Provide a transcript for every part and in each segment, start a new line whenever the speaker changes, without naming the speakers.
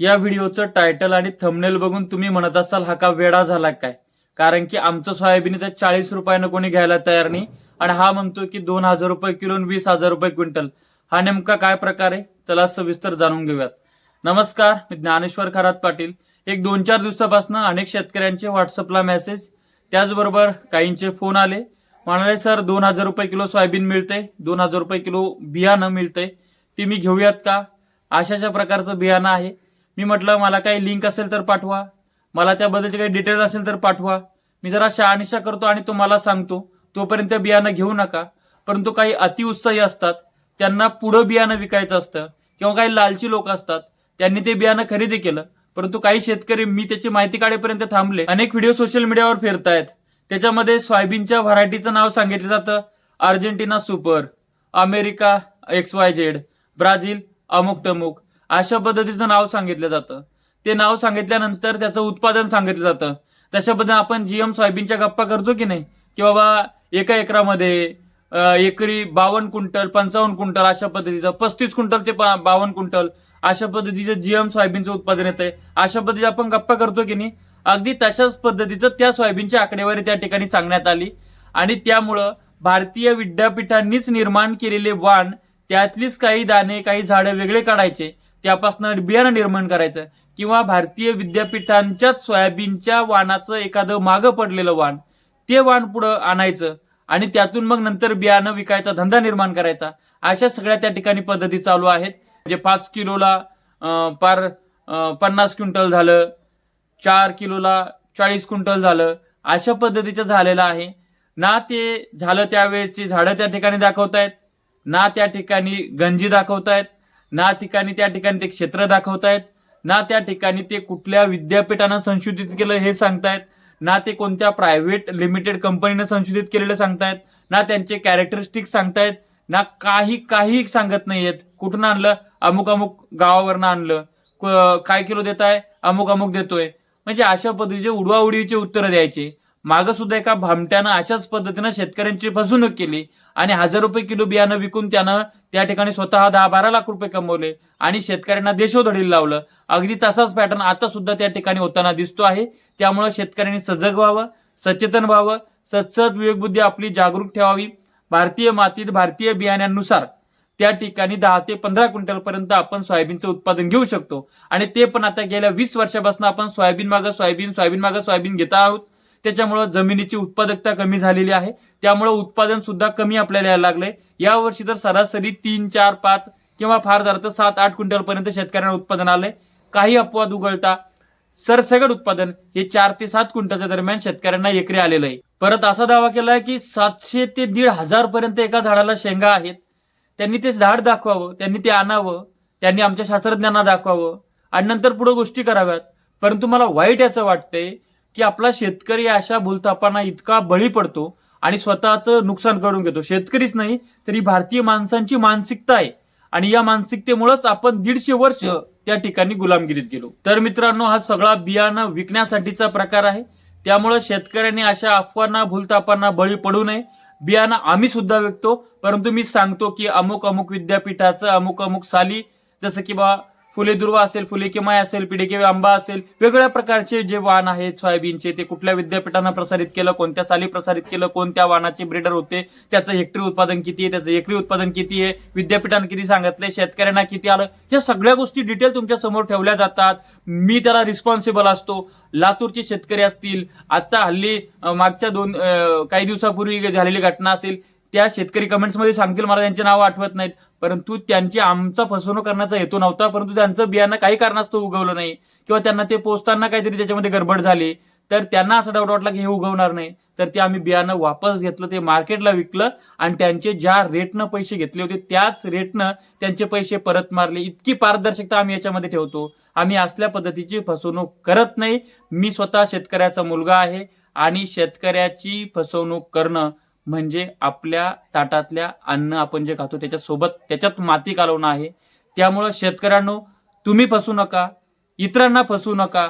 या व्हिडिओचं टायटल आणि थंबनेल बघून तुम्ही म्हणत असाल हा का वेडा झाला काय? कारण की आमचं सोयाबीन तर चाळीस रुपयानं कोणी घ्यायला तयार नाही. आणि हा म्हणतो की दोन हजार रुपये किलो वीस हजार रुपये क्विंटल. हा नेमका काय प्रकार आहे? चला सविस्तर जाणून घेऊयात. नमस्कार मी ज्ञानेश्वर खरात पाटील. एक दोन चार दिवसापासून अनेक शेतकऱ्यांचे व्हॉट्सअपला मेसेज त्याचबरोबर काहींचे फोन आले. म्हणाले सर दोन हजार रुपये किलो सोयाबीन मिळते दोन हजार रुपये किलो बियाणं मिळतंय. ते मी घेऊयात का? अशाच्या प्रकारचं बियाणं आहे. मी म्हटलं मला काही लिंक असेल तर पाठवा. मला त्याबद्दलचे काही डिटेल्स असेल तर पाठवा. मी जरा शहानिशा करतो आणि तुम्हाला सांगतो. तोपर्यंत बियाणं घेऊ नका. परंतु काही अतिउत्साही असतात. त्यांना पुढं बियाणं विकायचं असतं. किंवा काही लालची लोक असतात. त्यांनी ते बियाणं खरेदी केलं. परंतु काही शेतकरी मी त्याची माहिती काढेपर्यंत थांबले. अनेक व्हिडिओ सोशल मीडियावर फिरतायत. त्याच्यामध्ये सोयाबीनच्या व्हरायटीचं नाव सांगितलं जातं. Argentina super America X Y Z Brazil अमुक टमुक अशा पद्धतीचं नाव सांगितलं जातं. ते नाव सांगितल्यानंतर त्याचं उत्पादन सांगितलं जातं. तशा पद्धतीने आपण जीएम सोयाबीनच्या गप्पा करतो की नाही? की बाबा एका एकरामध्ये एकरी बावन्न क्विंटल पंचावन्न क्विंटल अशा पद्धतीचं पस्तीस क्विंटल ते बावन्न क्विंटल अशा पद्धतीचं जीएम सोयाबीनचं उत्पादन येतंय. अशा पद्धतीचं आपण गप्पा करतो की नाही? अगदी तशाच पद्धतीचं त्या सोयाबीनची आकडेवारी त्या ठिकाणी सांगण्यात आली. आणि त्यामुळं भारतीय विद्यापीठांनीच निर्माण केलेले वाण त्यातलीच काही दाणे काही झाडं वेगळे काढायचे. त्यापासून बियाणं निर्माण करायचं. किंवा भारतीय विद्यापीठांच्याच सोयाबीनच्या वाणाचं एखादं मागं पडलेलं वाण ते वाण पुढं आणायचं आणि त्यातून मग नंतर बियाणं विकायचा धंदा निर्माण करायचा. अशा सगळ्या त्या ठिकाणी पद्धती चालू आहेत. म्हणजे पाच किलोला पार पन्नास क्विंटल झालं चार किलोला चाळीस क्विंटल झालं अशा पद्धतीचं झालेलं आहे. ना ते झालं त्यावेळेची झाडं त्या ठिकाणी दाखवतायत ना त्या ठिकाणी गंजी दाखवतायत. ना ठिकाणी त्या ठिकाणी ते क्षेत्र दाखवतायत ना त्या ठिकाणी ते कुठल्या विद्यापीठानं संशोधित केलं हे सांगतायत ना ते कोणत्या प्रायव्हेट लिमिटेड कंपनीनं संशोधित केलेलं सांगतायत ना त्यांचे कॅरेक्टरिस्टिक सांगतायत ना काही काही सांगत नाहीयेत. कुठून आणलं? अमुक अमुक गावावरनं आणलं. काय किलो देत आहे अमुक अमुक देतोय. म्हणजे अशा पद्धतीचे उडवाउडीचे उत्तरं द्यायचे. मागं सुद्धा एका भामट्यानं अशाच पद्धतीनं शेतकऱ्यांची फसवणूक केली आणि हजार रुपये किलो बियाणं विकून त्यानं त्या ठिकाणी स्वतः दहा बारा लाख रुपये कमवले आणि शेतकऱ्यांना देशोधडीला लावलं. अगदी तसाच पॅटर्न आता सुद्धा त्या ठिकाणी होताना दिसतो आहे. त्यामुळे शेतकऱ्यांनी सजग व्हावं सचेतन व्हावं सतसत विवेकबुद्धी आपली जागरूक ठेवावी. भारतीय मातीत भारतीय बियाण्यांनुसार त्या ठिकाणी दहा ते पंधरा क्विंटल पर्यंत आपण सोयाबीनचं उत्पादन घेऊ शकतो. आणि ते पण आता गेल्या वीस वर्षापासून आपण सोयाबीन मागं सोयाबीन सोयाबीन मागं सोयाबीन घेत आहोत. त्याच्यामुळं जमिनीची उत्पादकता कमी झालेली आहे. त्यामुळं उत्पादन सुद्धा कमी आपल्याला यायला लागलंय. यावर्षी तर सरासरी तीन चार पाच किंवा फार झालं तर सात आठ क्विंटल पर्यंत शेतकऱ्यांना उत्पादन आलंय. काही अपवाद उघडता सरसगट उत्पादन हे चार ते सात क्विंटलच्या दरम्यान शेतकऱ्यांना एकरी आलेलं आहे. परत असा दावा केलाय की सातशे ते दीड हजार पर्यंत एका झाडाला शेंगा आहेत. त्यांनी ते झाड दाखवावं त्यांनी ते आणावं त्यांनी आमच्या शास्त्रज्ञांना दाखवावं आणि नंतर पुढे गोष्टी कराव्यात. परंतु मला वाईट याचं वाटतंय की आपला शेतकरी अशा भूलथापांना इतका बळी पडतो आणि स्वतःचं नुकसान करून घेतो. शेतकरीच नाही तरी भारतीय माणसांची मानसिकता आहे. आणि या मानसिकतेमुळेच आपण दीडशे वर्ष त्या ठिकाणी गुलामगिरीत गेलो. तर मित्रांनो हा सगळा बियाणं विकण्यासाठीचा प्रकार आहे. त्यामुळे शेतकऱ्यांनी अशा अफवांना भूलतापांना बळी पडू नये. बियाणं आम्ही सुद्धा विकतो. परंतु मी सांगतो की अमुक अमुक विद्यापीठाचं अमुक अमुक साली जसं की बा फुले दुर्वा असेल फुले किमाय असेल पिढे आंबा असेल वेगवेगळ्या प्रकारचे जे वाण आहेत सोयाबीनचे ते कुठल्या विद्यापीठांना प्रसारित केलं कोणत्या साली प्रसारित केलं कोणत्या वाणाचे ब्रिडर होते त्याचं हेक्टरी उत्पादन किती आहे त्याचं एकरी उत्पादन किती आहे विद्यापीठानं किती सांगितले शेतकऱ्यांना किती आलं या सगळ्या गोष्टी डिटेल तुमच्यासमोर ठेवल्या जातात. मी त्याला रिस्पॉन्सिबल असतो. लातूरचे शेतकरी असतील आता हल्ली मागच्या दोन काही दिवसापूर्वी झालेली घटना असेल त्या शेतकरी कमेंट्समध्ये सांगतील मला त्यांचे नाव आठवत नाहीत. परंतु त्यांची आमचा फसवणूक करण्याचा हेतू नव्हता परंतु त्यांचं बियाणं काही कारणास्तव उगवलं नाही. किंवा त्यांना ते पोचताना काहीतरी त्याच्यामध्ये गडबड झाली तर त्यांना असा डाऊट वाटला की हे उगवणार नाही. तर ते आम्ही बियाणं वापस घेतलं ते मार्केटला विकलं आणि त्यांचे ज्या रेटनं पैसे घेतले होते त्याच रेटनं त्यांचे पैसे परत मारले. इतकी पारदर्शकता आम्ही याच्यामध्ये ठेवतो. आम्ही असल्या पद्धतीची फसवणूक करत नाही. मी स्वतः शेतकऱ्याचा मुलगा आहे आणि शेतकऱ्याची फसवणूक करणं म्हणजे आपल्या ताटातल्या अन्न आपण जे खातो त्याच्यासोबत त्याच्यात माती कालवणं आहे. त्यामुळं शेतकऱ्यांनो तुम्ही फसू नका इतरांना फसू नका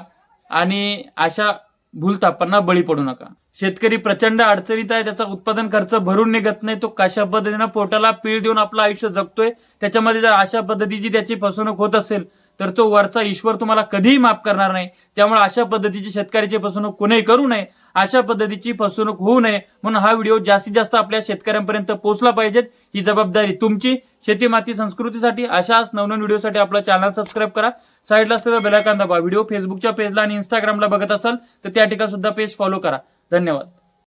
आणि अशा भूलतापांना बळी पडू नका. शेतकरी प्रचंड अडचणीत आहे त्याचा उत्पादन खर्च भरून निघत नाही तो कशा पद्धतीनं पोटाला पीळ देऊन आपलं आयुष्य जगतोय त्याच्यामध्ये जर अशा पद्धतीची त्याची फसवणूक होत असेल तर तो वरचा ईश्वर तुम्हाला कधीही माफ करणार नाही. त्यामुळे अशा पद्धतीची शेतकऱ्याची फसवणूक कोणीही करू नये. अशा पद्धतीची फसवणूक होऊ नये म्हणून हा व्हिडिओ जास्तीत जास्त आपल्या शेतकऱ्यांपर्यंत पोहोचला पाहिजेत. ही जबाबदारी तुमची. शेती माती संस्कृतीसाठी अशाच नवनवीन व्हिडिओसाठी आपला चॅनल सबस्क्राईब करा. साईडला असलेला बेलायकॉन दाबा. व्हिडिओ फेसबुकच्या पेजला आणि इंस्टाग्रामला बघत असाल तर त्या ठिकाणी सुद्धा पेज फॉलो करा. धन्यवाद.